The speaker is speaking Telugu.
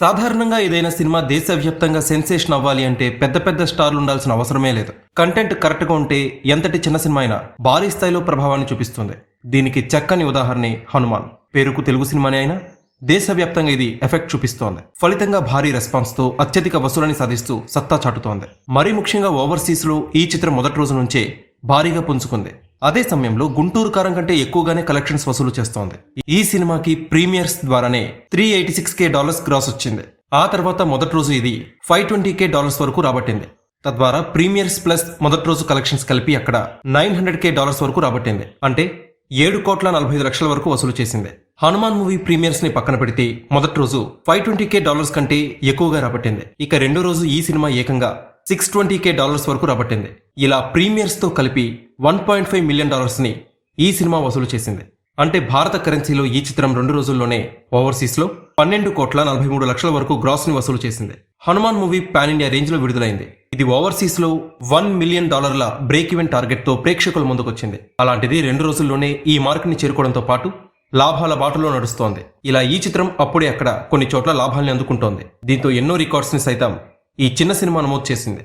సాధారణంగా ఏదైనా సినిమా దేశవ్యాప్తంగా సెన్సేషన్ అవ్వాలి అంటే పెద్ద పెద్ద స్టార్లు ఉండాల్సిన అవసరమే లేదు. కంటెంట్ కరెక్ట్గా ఉంటే ఎంతటి చిన్న సినిమా అయినా భారీ స్థాయిలో ప్రభావాన్ని చూపిస్తుంది. దీనికి చక్కని ఉదాహరణే హనుమాన్. పేరుకు తెలుగు సినిమానే అయినా దేశవ్యాప్తంగా ఇది ఎఫెక్ట్ చూపిస్తోంది. ఫలితంగా భారీ రెస్పాన్స్తో అత్యధిక వసూలని సాధిస్తూ సత్తా చాటుతోంది. మరీ ముఖ్యంగా ఓవర్సీస్లో ఈ చిత్రం మొదటి రోజు నుంచే భారీగా పుంజుకుంది. అదే సమయంలో గుంటూరు కారం కంటే ఎక్కువగానే కలెక్షన్స్ వసూలు చేస్తోంది. ఈ సినిమాకి ప్రీమియర్స్ ద్వారానే three eighty six K dollars gross వచ్చింది. ఆ తర్వాత మొదటి రోజు ఇది ఫైవ్ ట్వంటీ కే డాలర్స్ వరకు రాబట్టింది. తద్వారా ప్రీమియర్స్ ప్లస్ మొదటి రోజు కలెక్షన్స్ కలిపి అక్కడ నైన్ హండ్రెడ్ కే డాలర్స్ వరకు రాబట్టింది. అంటే ఏడు కోట్ల నలభై ఐదు లక్షల వరకు వసూలు చేసింది. హనుమాన్ మూవీ ప్రీమియర్స్ని పక్కన పెడితే మొదటి రోజు ఫైవ్ ట్వంటీ కే డాలర్స్ కంటే ఎక్కువగా రాబట్టింది. ఇక రెండో రోజు ఈ సినిమా ఏకంగా సిక్స్ ట్వంటీ కే డాలర్స్ వరకు రాబట్టింది. ఇలా ప్రీమియర్స్తో కలిపి వన్ పాయింట్ ఫైవ్ మిలియన్ డాలర్స్ని ఈ సినిమా వసూలు చేసింది. అంటే భారత కరెన్సీలో ఈ చిత్రం రెండు రోజుల్లోనే ఓవర్సీస్లో పన్నెండు కోట్ల నలభై మూడు లక్షల వరకు గ్రాస్ని వసూలు చేసింది. హనుమాన్ మూవీ పాన్ ఇండియా రేంజ్లో విడుదలైంది. ఇది ఓవర్సీస్లో వన్ మిలియన్ డాలర్ల బ్రేక్ ఈవెన్ టార్గెట్తో ప్రేక్షకుల ముందుకొచ్చింది. అలాంటిది రెండు రోజుల్లోనే ఈ మార్క్ని చేరుకోవడంతో పాటు లాభాల బాటలో నడుస్తోంది. ఇలా ఈ చిత్రం అప్పుడే అక్కడ కొన్ని చోట్ల లాభాల్ని అందుకుంటోంది. దీంతో ఎన్నో రికార్డ్స్ని సైతం ఈ చిన్న సినిమా నమోదు చేసింది.